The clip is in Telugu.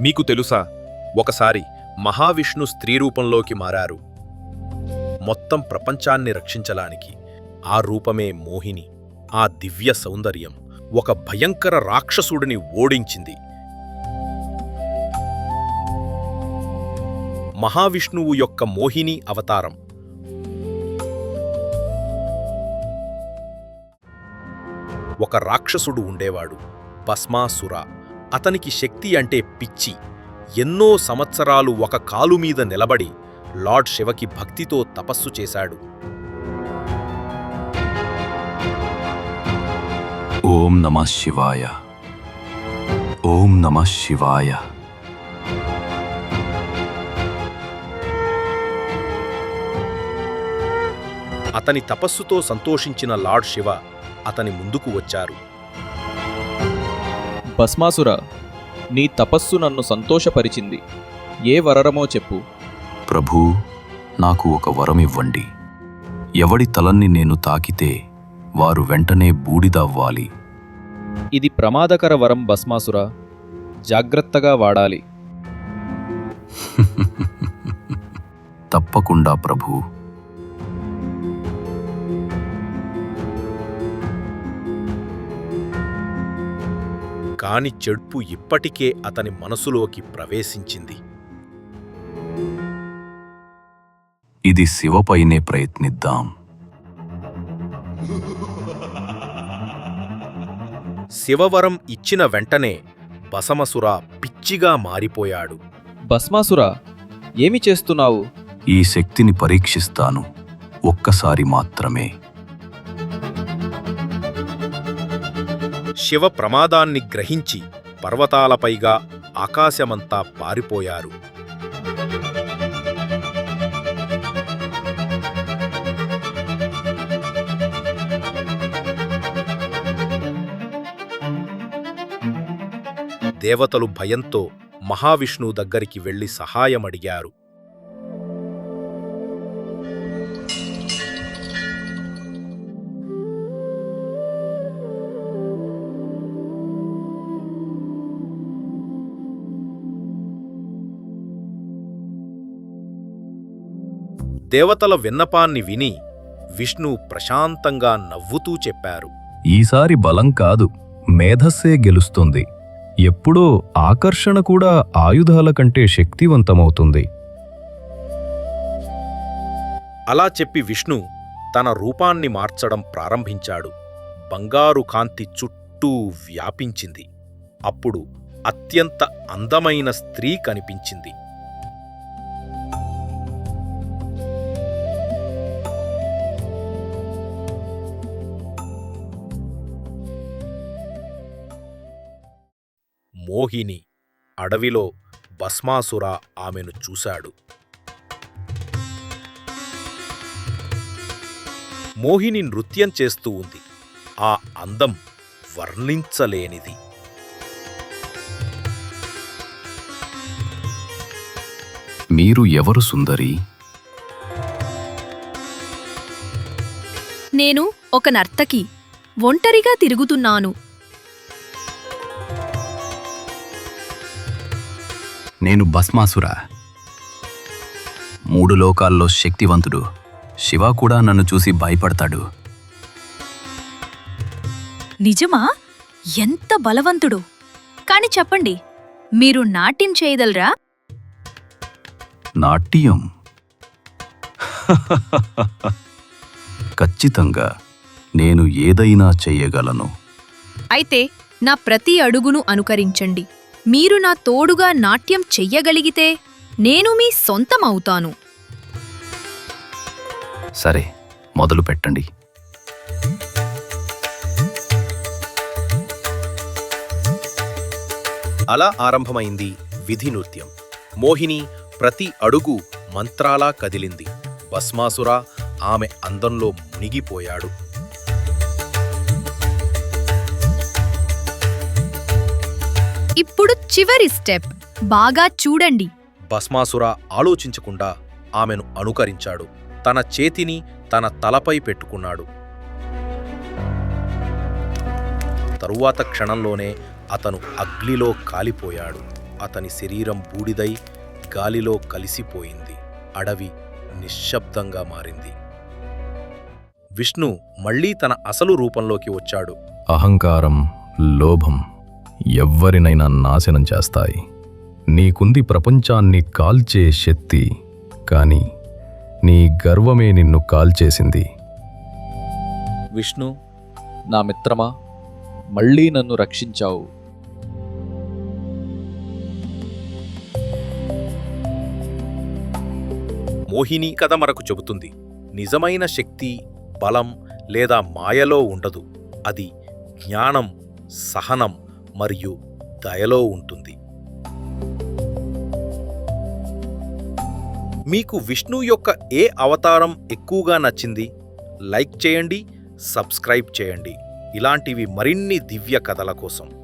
మీకు తెలుసా? ఒకసారి మహావిష్ణు స్త్రీ రూపంలోకి మారారు. మొత్తం ప్రపంచాన్ని రక్షించడానికి ఆ రూపమే మోహిని ఆ దివ్య సౌందర్యం ఒక భయంకర రాక్షసుడిని ఓడించింది. మహావిష్ణువు యొక్క మోహిని అవతారం. ఒక రాక్షసుడు ఉండేవాడు భస్మాసుర. అతనికి శక్తి అంటే పిచ్చి. ఎన్నో సంవత్సరాలు ఒక కాలు మీద నిలబడి లార్డ్ శివకి భక్తితో తపస్సు చేశాడు. ఓం నమ శివాయ. ఓం నమ శివాయ. అతని తపస్సుతో సంతోషించిన లార్డ్ శివ అతని ముందుకు వచ్చారు. భస్మాసుర నీ తపస్సు నన్ను సంతోషపరిచింది. ఏ వరరమో చెప్పు. ప్రభూ నాకు ఒక వరం ఇవ్వండి ఎవడి తలన్ని నేను తాకితే వారు వెంటనే బూడిదవ్వాలి. ఇది ప్రమాదకర వరం భస్మాసుర. జాగ్రత్తగా వాడాలి. తప్పకుండా ప్రభూ. కాని చెడ్పు ఇప్పటికే అతని మనసులోకి ప్రవేశించింది. ఇది శివపైనే ప్రయత్నిద్దాం. శివవరం ఇచ్చిన వెంటనే బసమసుర పిచ్చిగా మారిపోయాడు. భస్మాసుర ఏమి చేస్తున్నావు? ఈ శక్తిని పరీక్షిస్తాను. ఒక్కసారి మాత్రమే. శివ ప్రమాదాన్ని గ్రహించి పర్వతాలపైగా ఆకాశమంతా పారిపోయారు. దేవతలు భయంతో మహావిష్ణువు దగ్గరికి వెళ్ళి సహాయమడిగారు. దేవతల విన్నపాన్ని విని విష్ణు ప్రశాంతంగా నవ్వుతూ చెప్పారు. ఈసారి బలం కాదు మేధస్సే గెలుస్తుంది. ఎప్పుడో ఆకర్షణ కూడా ఆయుధాల కంటే శక్తివంతమవుతుంది. అలా చెప్పి విష్ణు తన రూపాన్ని మార్చడం ప్రారంభించాడు. బంగారు కాంతి చుట్టూ వ్యాపించింది. అప్పుడు అత్యంత అందమైన స్త్రీ కనిపించింది. మోహిని అడవిలో భస్మాసుర ఆమెను చూశాడు. మోహిని నృత్యం చేస్తూ ఉంది. ఆ అందం వర్ణించలేనిది. మీరు ఎవరు సుందరి? నేను ఒక నర్తకి. ఒంటరిగా తిరుగుతున్నాను. నేను భస్మాసుర. మూడు లోకాల్లో శక్తివంతుడు. శివ కూడా నన్ను చూసి భయపడతాడు. నిజమా? ఎంత బలవంతుడు. కాని చెప్పండి మీరు నాట్యం చేయదలరా నాట్యం? ఖచ్చితంగా నేను ఏదైనా చెయ్యగలను అయితే నా ప్రతి అడుగును అనుకరించండి. మీరు నా తోడుగా నాట్యం చెయ్యగలిగితే నేను మీ సొంతం అవుతాను సరే మొదలు పెట్టండి. అలా ఆరంభమైంది విధి నృత్యం. మోహిని ప్రతి అడుగు మంత్రాలా కదిలింది. భస్మాసుర ఆమె అందంలో మునిగిపోయాడు. ఇప్పుడు చివరి స్టెప్. బాగా చూడండి. భస్మాసుర ఆలోచించకుండా ఆమెను అనుకరించాడు. తన చేతిని తన తలపై పెట్టుకున్నాడు. తరువాత క్షణంలోనే అతను అగ్నిలో కాలిపోయాడు. అతని శరీరం బూడిదై గాలిలో కలిసిపోయింది. అడవి నిశ్శబ్దంగా మారింది. విష్ణు మళ్ళీ తన అసలు రూపంలోకి వచ్చాడు. అహంకారం లోభం ఎవ్వరినైనా నాశనం చేస్తాయి. నీకుంది ప్రపంచాన్ని కాల్చే శక్తి కాని నీ గర్వమే నిన్ను కాల్చేసింది. విష్ణు నా మిత్రమా మళ్ళీ నన్ను రక్షించావు. మోహిని కథ మనకు చెబుతుంది. నిజమైన శక్తి బలం లేదా మాయలో ఉండదు. అది జ్ఞానం సహనం మరియు దయలో ఉంటుంది. మీకు విష్ణు యొక్క ఏ అవతారం ఎక్కువగా నచ్చింది? లైక్ చేయండి సబ్స్క్రైబ్ చేయండి. ఇలాంటివి మరిన్ని దివ్య కథల కోసం.